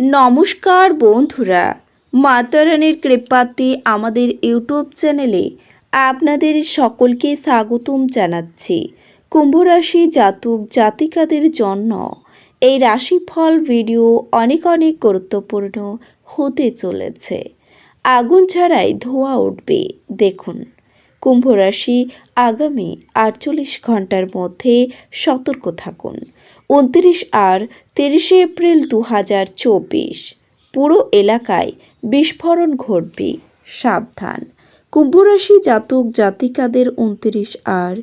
নমস্কার বন্ধুরা মাতারানির কৃপাতে আমাদের ইউটিউব চ্যানেলে আপনাদের সকলকে স্বাগতম জানাচ্ছি। কুম্ভরাশি জাতক জাতিকাদের জন্য এই রাশিফল ভিডিও অনেক অনেক গুরুত্বপূর্ণ হতে চলেছে। আগুন ছাড়াই ধোঁয়া উঠবে, দেখুন। কুম্ভ রাশি আগামী আটচল্লিশ ঘণ্টার মধ্যে সতর্ক থাকুন। উনত্রিশ আর তিরিশে এপ্রিল দু হাজার চব্বিশ। পুরো এলাকায় বিস্ফোরণ ঘটবে। সাবধান। কুম্ভরাশি জাতক জাতিকাদের উনত্রিশ আর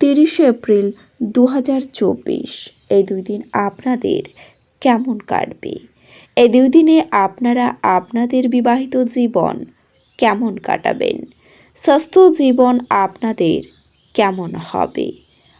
তিরিশে এপ্রিল দু হাজার চব্বিশ। এই দুই দিন আপনাদের কেমন কাটবে? এই দুই দিনে আপনারা আপনাদের বিবাহিত জীবন কেমন কাটাবেন? স্বাস্থ্য জীবন আপনাদের কেমন হবে?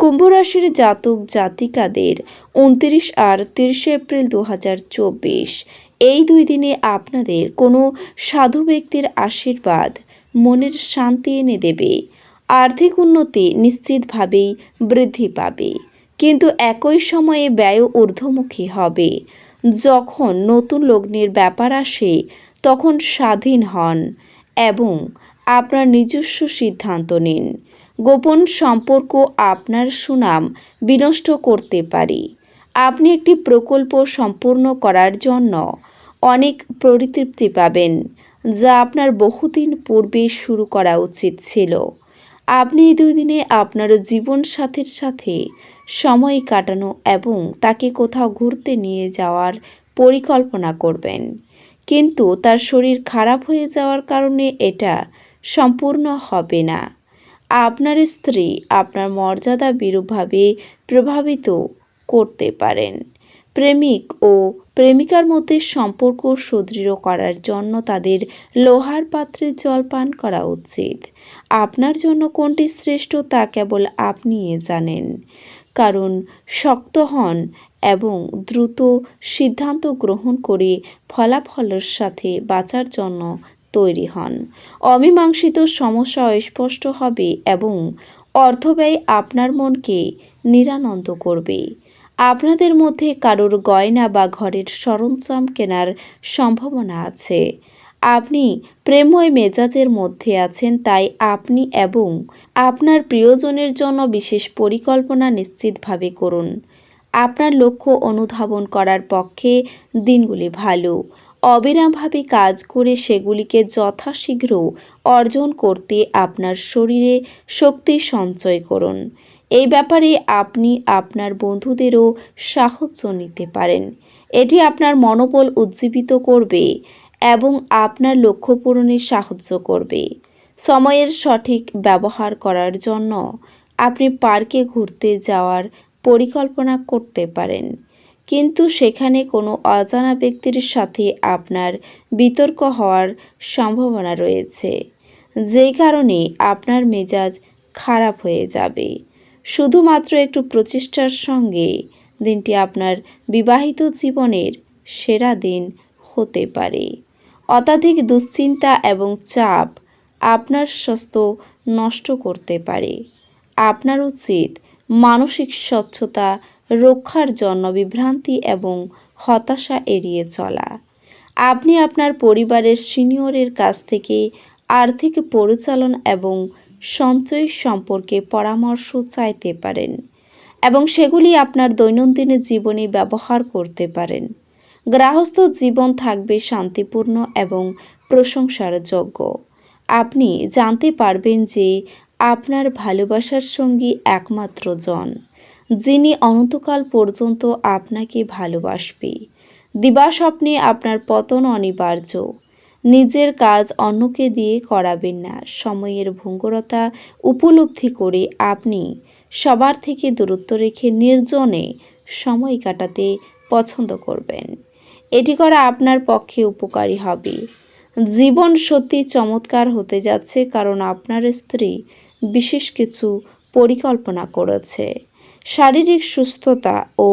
কুম্ভ রাশির জাতক জাতিকাদের উনত্রিশ আর তিরিশে এপ্রিল দু হাজার চব্বিশ। এই দুই দিনে আপনাদের কোনো সাধু ব্যক্তির আশীর্বাদ মনের শান্তি এনে দেবে। আর্থিক উন্নতি নিশ্চিতভাবেই বৃদ্ধি পাবে। কিন্তু একই সময়ে ব্যয় ঊর্ধ্বমুখী হবে। যখন নতুন লগ্নের ব্যাপার আসে, তখন স্বাধীন হন এবং আপনার নিজস্ব সিদ্ধান্ত নিন। গোপন সম্পর্ক আপনার সুনাম বিনষ্ট করতে পারে। আপনি একটি প্রকল্প সম্পূর্ণ করার জন্য অনেক পরিতৃপ্তি পাবেন, যা আপনার বহুদিন পূর্বে শুরু করা উচিত ছিল। আপনি এই দুই দিনে আপনার জীবনসাথীর সাথে সময় কাটানো এবং তাকে কোথাও ঘুরতে নিয়ে যাওয়ার পরিকল্পনা করবেন। কিন্তু তার শরীর খারাপ হয়ে যাওয়ার কারণে এটা সম্পূর্ণ হবে না। আপনার স্ত্রী আপনার মর্যাদা বিরূপভাবে প্রভাবিত করতে পারেন। প্রেমিক ও প্রেমিকার মধ্যে সম্পর্ক সুদৃঢ় করার জন্য তাদের লোহার পাত্রে জল পান করা উচিত। আপনার জন্য কোনটি শ্রেষ্ঠ তা কেবল আপনিই জানেন। কারণ শক্ত হন এবং দ্রুত সিদ্ধান্ত গ্রহণ করে ফলাফলের সাথে বাঁচার জন্য তৈরি হন। অমীমাংসিত সমস্যা স্পষ্ট হবে এবং অর্থব্যয় আপনার মনকে নিরানন্দ করবে। আপনাদের মধ্যে কারোর গয়না বা ঘরের সরঞ্জাম কেনার সম্ভাবনা আছে। আপনি প্রেময় মেজাজের মধ্যে আছেন তাই আপনি এবং আপনার প্রিয়জনের জন্য বিশেষ পরিকল্পনা নিশ্চিতভাবে করুন। আপনার লক্ষ্য অনুধাবন করার পক্ষে দিনগুলি ভালো। অবিরামভাবে কাজ করে সেগুলিকে যথাশীঘ্র অর্জন করতে আপনার শরীরে শক্তি সঞ্চয় করুন। এই ব্যাপারে আপনি আপনার বন্ধুদেরও সাহায্য নিতে পারেন। এটি আপনার মনোবল উজ্জীবিত করবে এবং আপনার লক্ষ্য পূরণে সাহায্য করবে। সময়ের সঠিক ব্যবহার করার জন্য আপনি পার্কে ঘুরতে যাওয়ার পরিকল্পনা করতে পারেন। কিন্তু সেখানে কোনো অজানা ব্যক্তির সাথে আপনার বিতর্ক হওয়ার সম্ভাবনা রয়েছে। যেই কারণে আপনার মেজাজ খারাপ হয়ে যাবে। শুধুমাত্র একটু প্রচেষ্টার সঙ্গে দিনটি আপনার বিবাহিত জীবনের সেরা দিন হতে পারে। অত্যাধিক দুশ্চিন্তা এবং চাপ আপনার স্বাস্থ্য নষ্ট করতে পারে। আপনার উচিত মানসিক স্বচ্ছতা রক্ষার জন্য বিভ্রান্তি এবং হতাশা এড়িয়ে চলা। আপনি আপনার পরিবারের সিনিয়রের কাছ থেকে আর্থিক পরিচালন এবং সঞ্চয় সম্পর্কে পরামর্শ চাইতে পারেন এবং সেগুলি আপনার দৈনন্দিন জীবনে ব্যবহার করতে পারেন। গ্রাহস্থ জীবন থাকবে শান্তিপূর্ণ এবং প্রশংসার যোগ্য আপনি জানতে পারবেন যে আপনার ভালোবাসার সঙ্গী একমাত্র জন। যিনি অনন্তকাল পর্যন্ত আপনাকে ভালোবাসবে। দিবাস্বপ্নে আপনার পতন অনিবার্য। নিজের কাজ অন্যকে দিয়ে করাবেন না। সময়ের ভঙ্গুরতা উপলব্ধি করে আপনি সবার থেকে দূরত্ব রেখে নির্জনে সময় কাটাতে পছন্দ করবেন। এটি করা আপনার পক্ষে উপকারী হবে। জীবন সত্যি চমৎকার হতে যাচ্ছে কারণ আপনার স্ত্রী বিশেষ কিছু পরিকল্পনা করেছে। শারীরিক সুস্থতা ও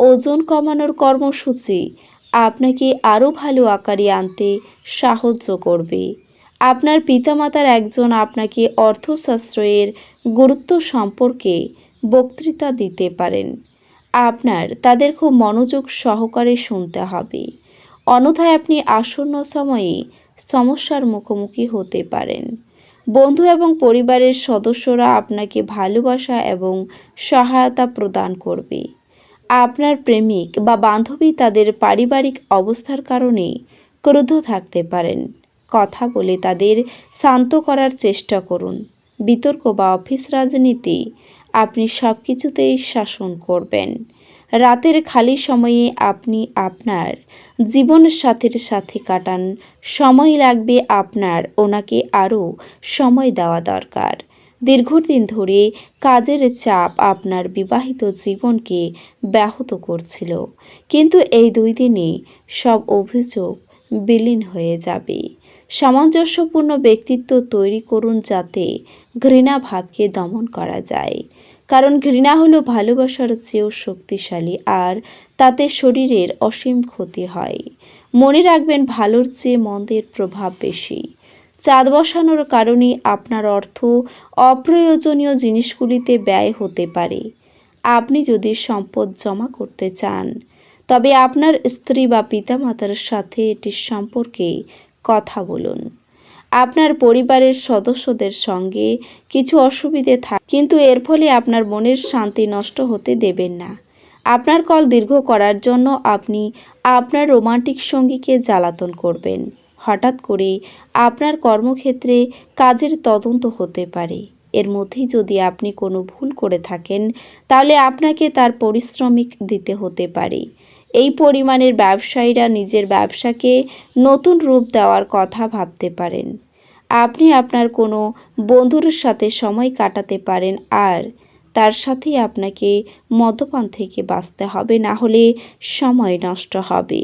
ওজন কমানোর কর্মসূচি আপনাকে আরও ভালো আকারে আনতে সাহায্য করবে। আপনার পিতামাতার একজন আপনাকে অর্থশাস্ত্রের গুরুত্ব সম্পর্কে বক্তৃতা দিতে পারেন। আপনার, তাদের খুব মনোযোগ সহকারে শুনতে হবে। অন্যথায় আপনি আসন্ন সময়ে সমস্যার মুখোমুখি হতে পারেন। বন্ধু এবং পরিবারের সদস্যরা আপনাকে ভালোবাসা এবং সহায়তা প্রদান করবে। আপনার প্রেমিক বা বান্ধবী তাদের পারিবারিক অবস্থার কারণে ক্রুদ্ধ থাকতে পারেন। কথা বলে তাদের শান্ত করার চেষ্টা করুন। বিতর্ক বা অফিস রাজনীতি আপনি সব কিছুতেই শাসন করবেন। রাতের খালি সময়ে আপনি আপনার জীবন সাথীর সাথে কাটান। সময় লাগবে আপনার, ওনাকে আরও সময় দেওয়া দরকার। দীর্ঘদিন ধরে কাজের চাপ আপনার বিবাহিত জীবনকে ব্যাহত করছিল। কিন্তু এই দুই দিনে সব অভিযোগ বিলীন হয়ে যাবে। সামঞ্জস্যপূর্ণ ব্যক্তিত্ব তৈরি করুন যাতে ঘৃণা ভাবকে দমন করা যায়। কারণ ঘৃণা হলো ভালোবাসার চেয়েও শক্তিশালী আর তাতে শরীরের অসীম ক্ষতি হয়। মনে রাখবেন ভালোর চেয়ে মন্দের প্রভাব বেশি। চাঁদ বসানোর কারণে আপনার অর্থ অপ্রয়োজনীয় জিনিসগুলিতে ব্যয় হতে পারে। আপনি যদি সম্পদ জমা করতে চান, তবে আপনার স্ত্রী বা পিতামাতার সাথে এটির সম্পর্কে কথা বলুন। আপনার পরিবারের সদস্যদের সঙ্গে কিছু অসুবিধে থাক, কিন্তু এর ফলে আপনার মনের শান্তি নষ্ট হতে দেবেন না। আপনার কল দীর্ঘ করার জন্য আপনি আপনার রোমান্টিক সঙ্গীকে জ্বালাতন করবেন। হঠাৎ করে আপনার কর্মক্ষেত্রে কাজের তদন্ত হতে পারে। এর মধ্যেই যদি আপনি কোনো ভুল করে থাকেন, তাহলে আপনাকে তার পরিশ্রমিক দিতে হতে পারে। এই পরিমাণের ব্যবসায়ীরা নিজের ব্যবসাকে নতুন রূপ দেওয়ার কথা ভাবতে পারেন। আপনি আপনার কোনো বন্ধুর সাথে সময় কাটাতে পারেন আর তার সাথেই আপনাকে মদ্যপান থেকে বাঁচতে হবে, না হলে সময় নষ্ট হবে।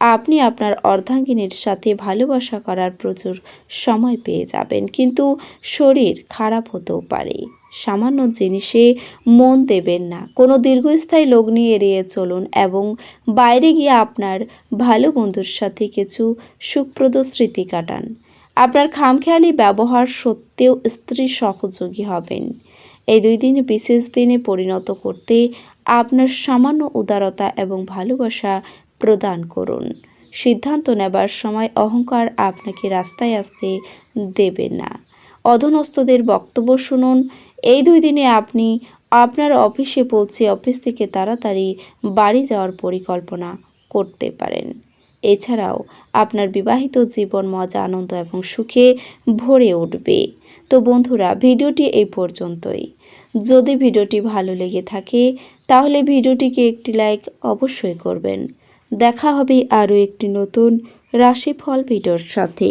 আপনি আপনার অর্ধাঙ্গিনীর সাথে ভালোবাসা করার প্রচুর সময় পেয়ে যাবেন, কিন্তু শরীর খারাপ হতেও পারে। সামান্য জিনিসে মন দেবেন না। কোনো দীর্ঘস্থায়ী লগ্নি এড়িয়ে চলুন এবং বাইরে গিয়ে আপনার ভালো বন্ধুর সাথে কিছু সুপ্রদ স্মৃতি কাটান। আপনার খামখেয়ালি ব্যবহার সত্ত্বেও স্ত্রী সহযোগী হবেন। এই দুই দিন বিশেষ দিনে পরিণত করতে আপনার সামান্য উদারতা এবং ভালোবাসা প্রদান করুন। সিদ্ধান্ত নেবার সময় অহংকার আপনাকে রাস্তায় আসতে দেবে না। অধনস্থদের বক্তব্য শুনুন। এই দুই দিনে আপনি আপনার অফিসে পৌঁছে অফিস থেকে তাড়াতাড়ি বাড়ি যাওয়ার পরিকল্পনা করতে পারেন। এছাড়াও আপনার বিবাহিত জীবন মজা, আনন্দ এবং সুখে ভরে উঠবে। তো বন্ধুরা, ভিডিওটি এই পর্যন্তই। যদি ভিডিওটি ভালো লেগে থাকে, তাহলে ভিডিওটিকে একটি লাইক অবশ্যই করবেন। দেখা হবে আরও একটি নতুন রাশিফল ভিডিওর সাথে।